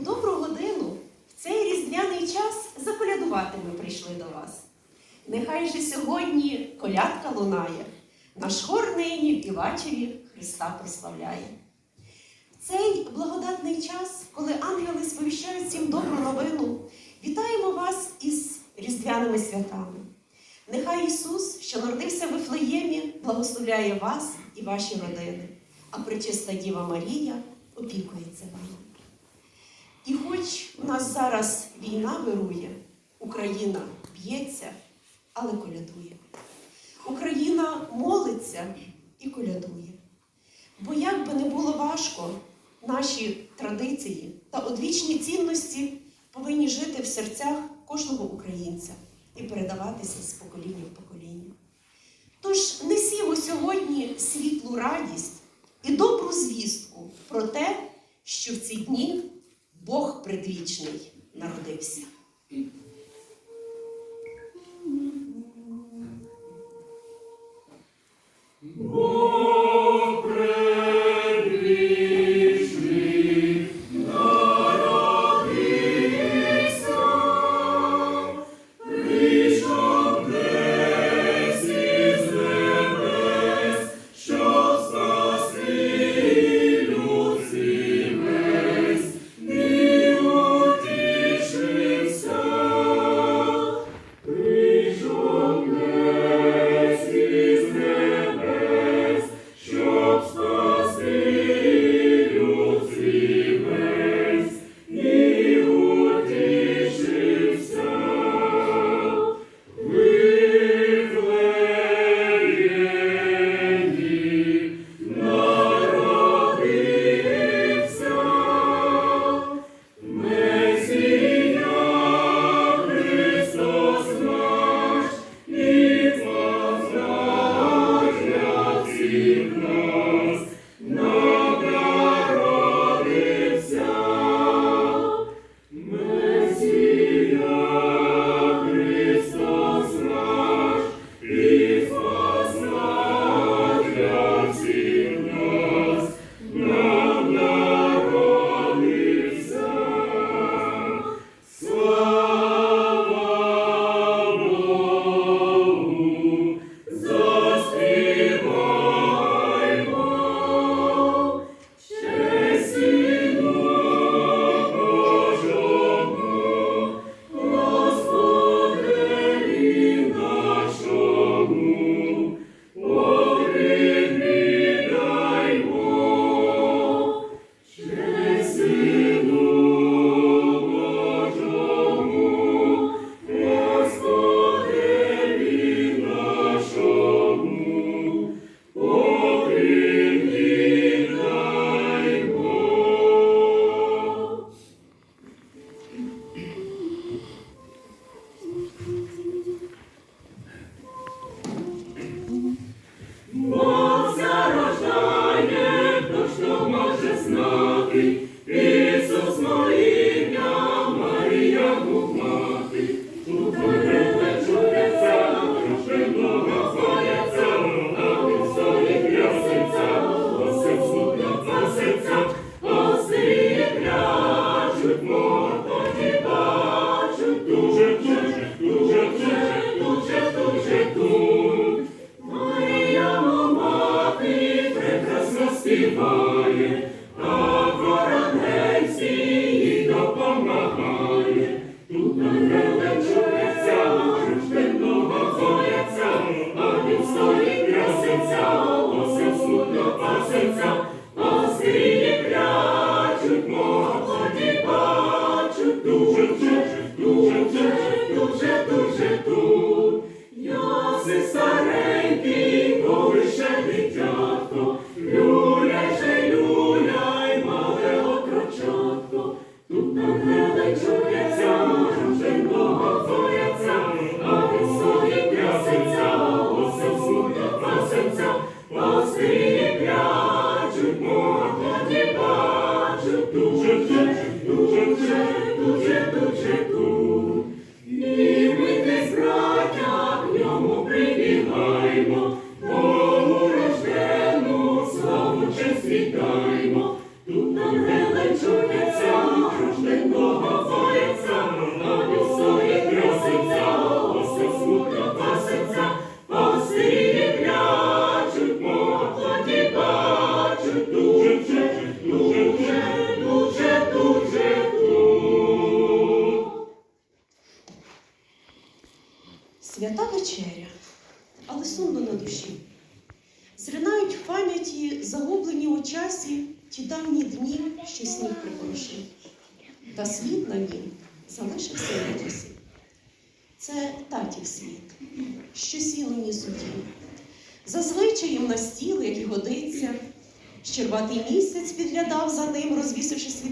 Добру годину в цей різдвяний час заколядувати ми прийшли до вас. Нехай же сьогодні колядка лунає, наш хор нині в Івачеві Христа прославляє. В цей благодатний час, коли ангели сповіщають всім добру новину, вітаємо вас із різдвяними святами. Нехай Ісус, що народився в Вифлеємі, благословляє вас і ваші родини, а пречиста Діва Марія опікується вами. І хоч у нас зараз війна вирує, Україна б'ється, але колядує. Україна молиться і колядує. Бо як би не було важко, наші традиції та одвічні цінності повинні жити в серцях кожного українця і передаватися з покоління в покоління. Тож несімо сьогодні світлу радість і добру звістку про те, що в ці дні Бог предвічний народився.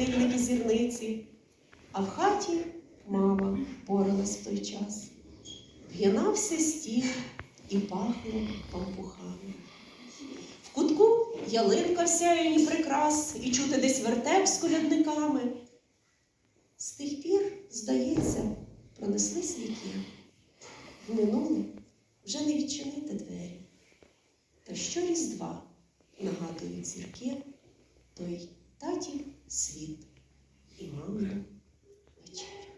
Світильники зірниці. А в хаті мама поралась в той час. В'янався стіл і пахло пампухами. В кутку ялинка в сяєні прикрас і чути десь вертеп з колядниками. З тих пір, здається, пронеслись віки. В минуле вже не відчинити двері. Та що різдва нагадують зірки, той татів світ і мамину вечеря.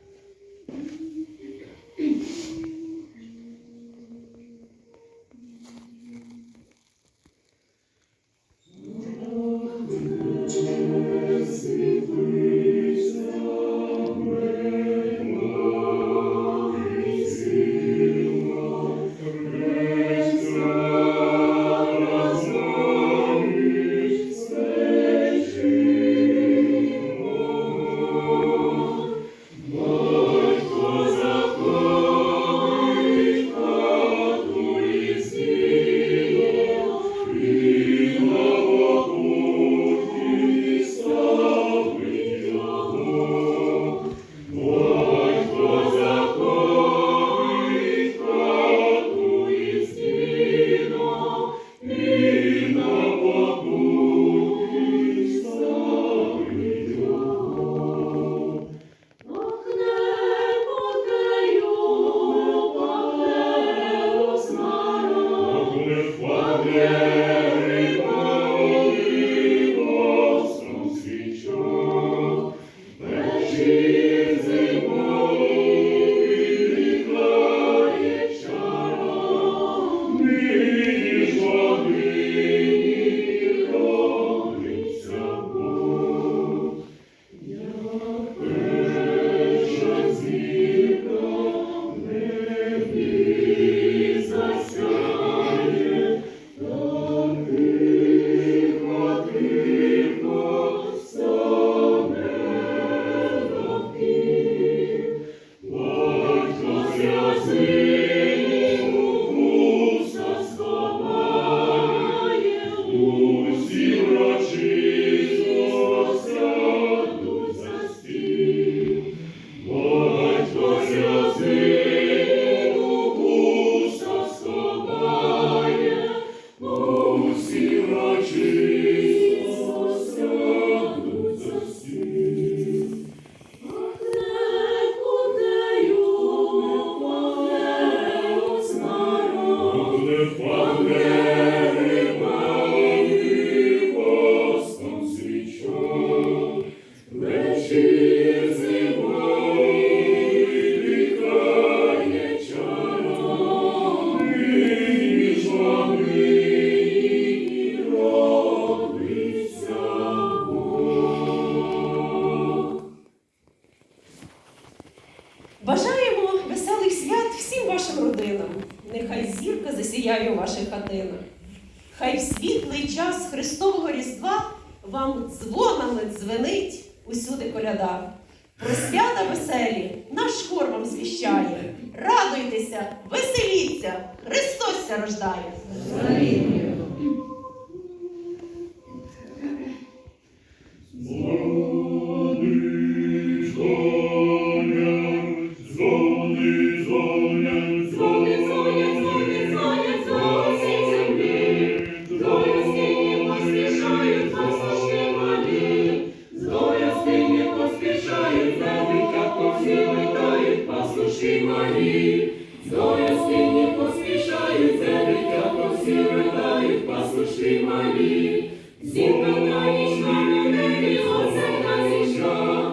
Yeah. Бажаємо веселих свят всім вашим родинам. Нехай зірка засіяє у ваших хатинах. Хай в світлий час Христового Різдва вам дзвонами дзвенить усюди коляда. Про свята веселі наш хор вам звіщає. Радуйтеся, веселіться, Христос рождає. Малі. Зірка на ніч на небі, оце зійшла.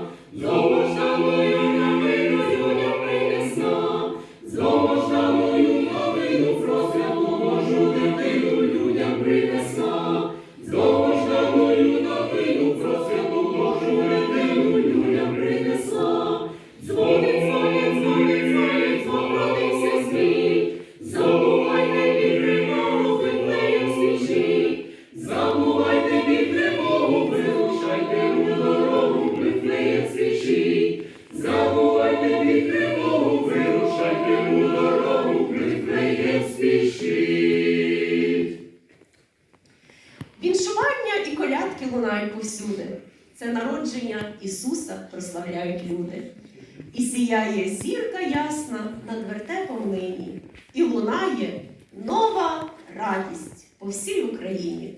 Віншування і колядки лунають повсюди. Це народження Ісуса прославляють люди. І сіяє зірка ясна над вертепом нині, і лунає нова радість по всій Україні.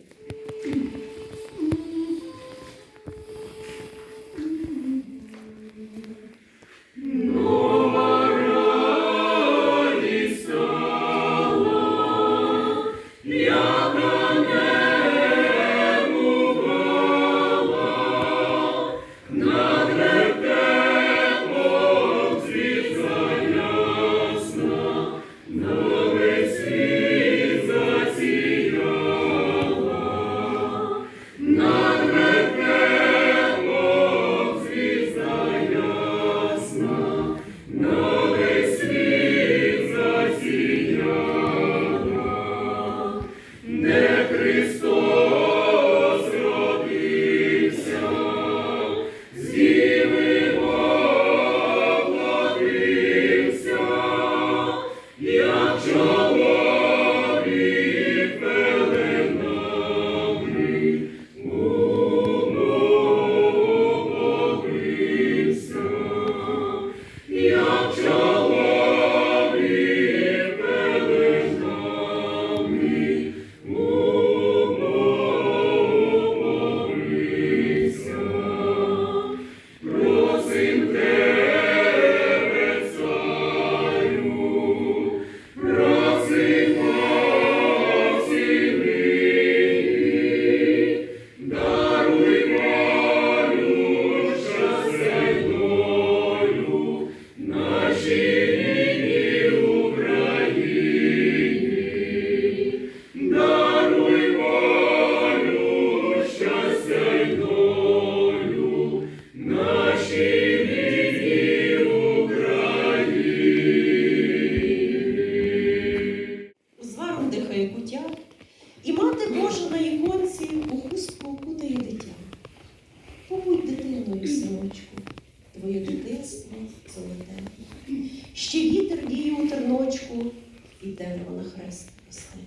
Росте.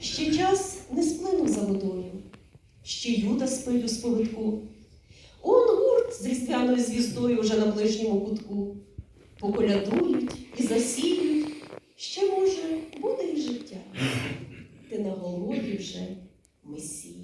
Ще час не сплинув за водою, ще юда спилю у сповитку. Он гурт з різдвяною звіздою вже на ближньому кутку. Поколядують і засіють, ще, може, буде і життя. Ти на голоді вже месія,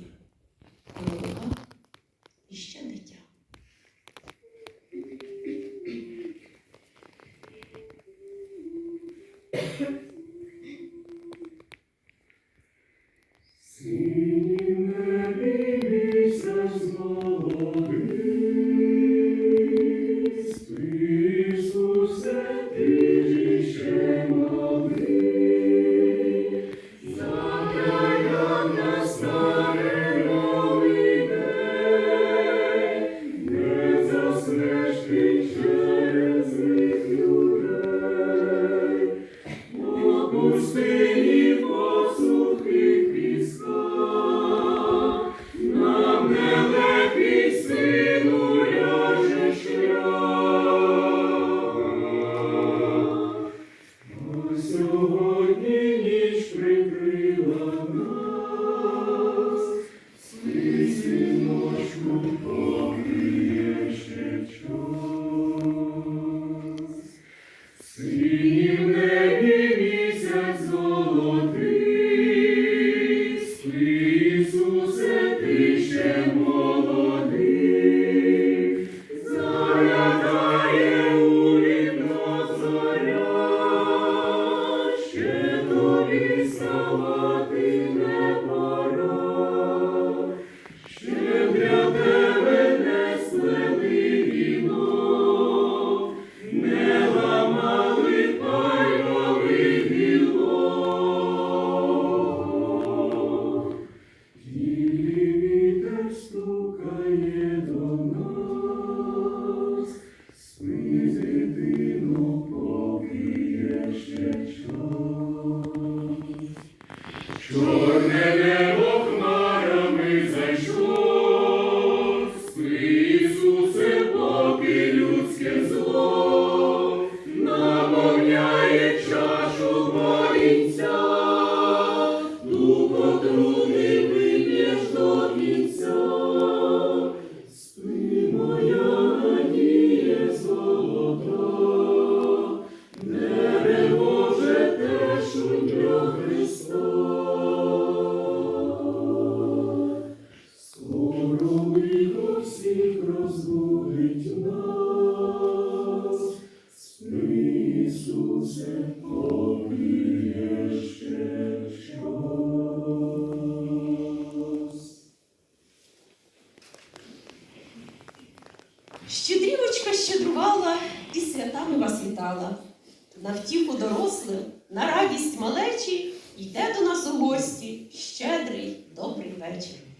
добрий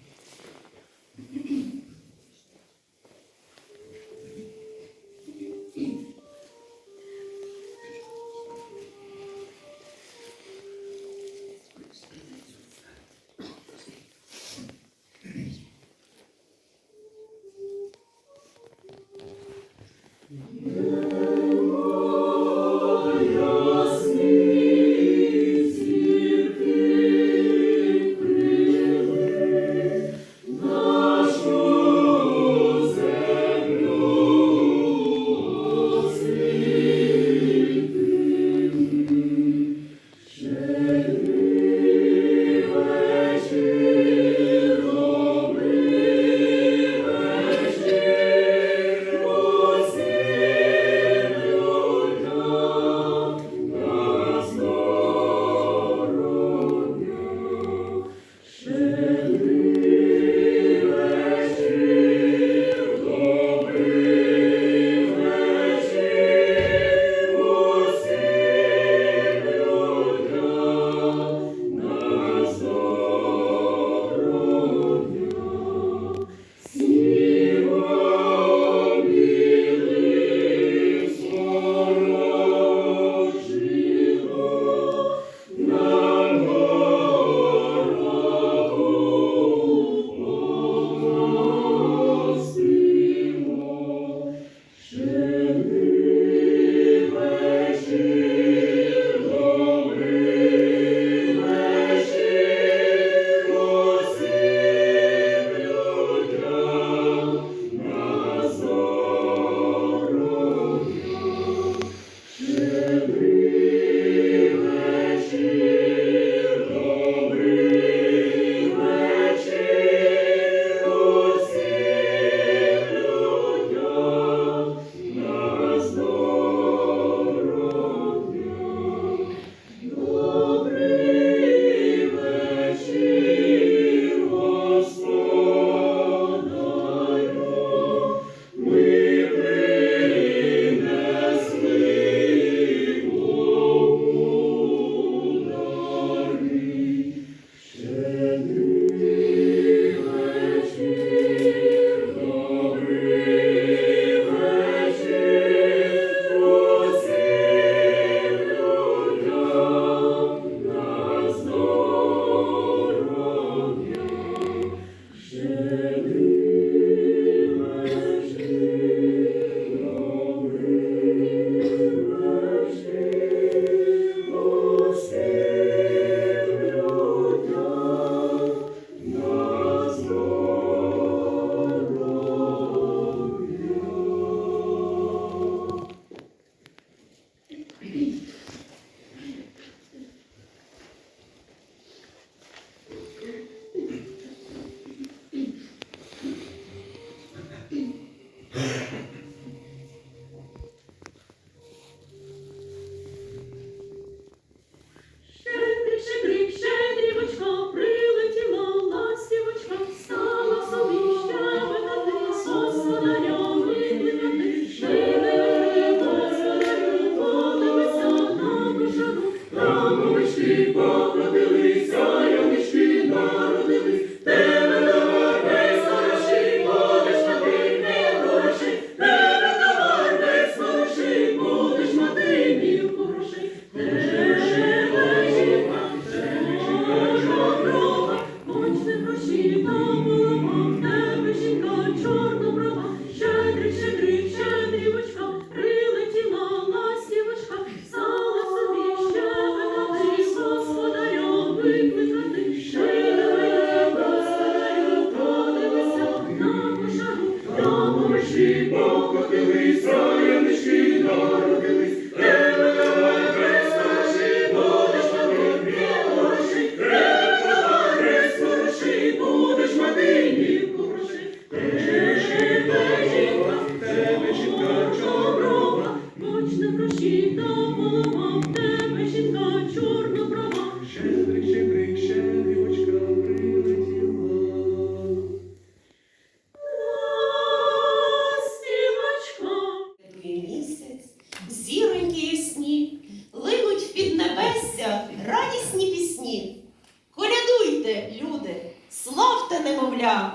моря,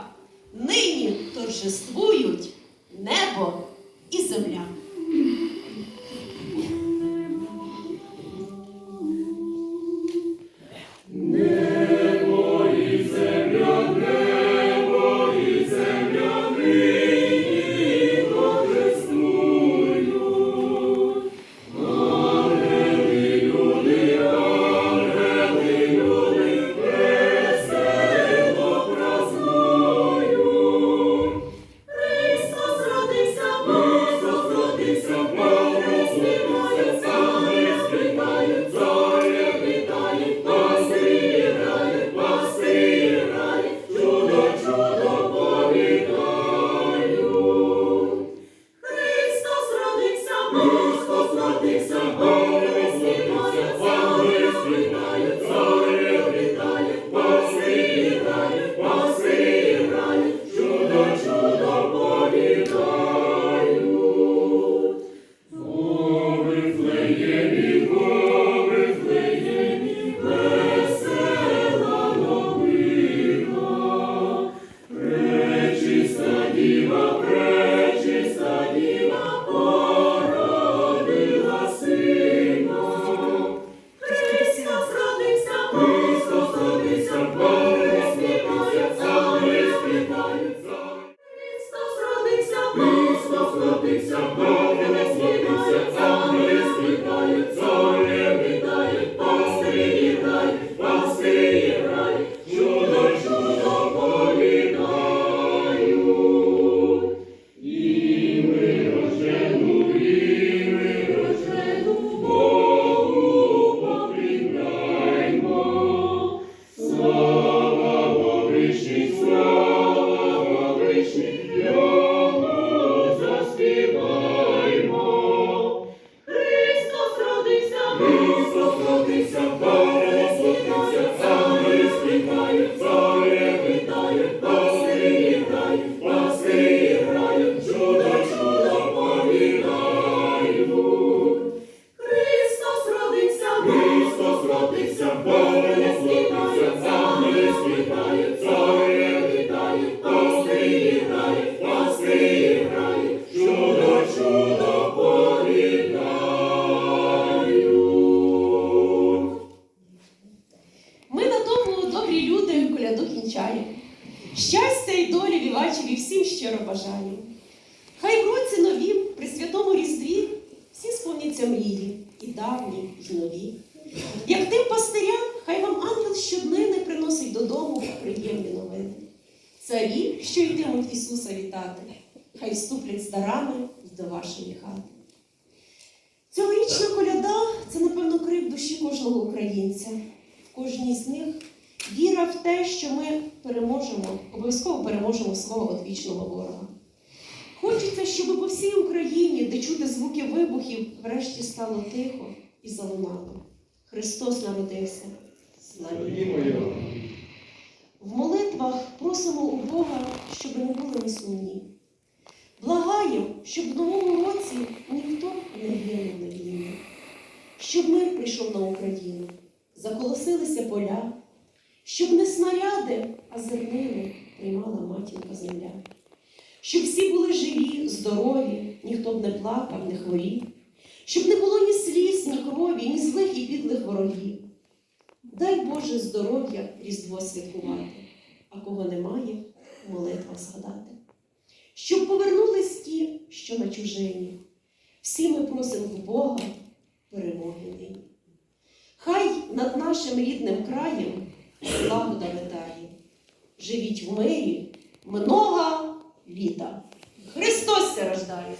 нині торжествує. Українця. В кожній з них віра в те, що ми переможемо, обов'язково переможемо свого одвічного ворога. Хочеться, щоб по всій Україні, де чути звуки вибухів, врешті стало тихо і залунало. Христос народився. Славімо Його! В молитвах просимо у Бога, щоб не були ми сумні. Благаємо, щоб в новому році ніхто не гинув на війні, щоб мир прийшов на Україну, заколосилися поля, щоб не снаряди, а зернини приймала матінка земля, щоб всі були живі, здорові, ніхто б не плакав, не хворів, щоб не було ні сліз, ні крові, ні злих і підлих ворогів. Дай Боже здоров'я Різдво святкувати, а кого немає, в молитвах згадати. Щоб повернулись ті, що на чужині. Всі ми просимо в Бога перемоги нині. Хай над нашим рідним краєм славу витає. Живіть в мирі много літа. Христос се рождає!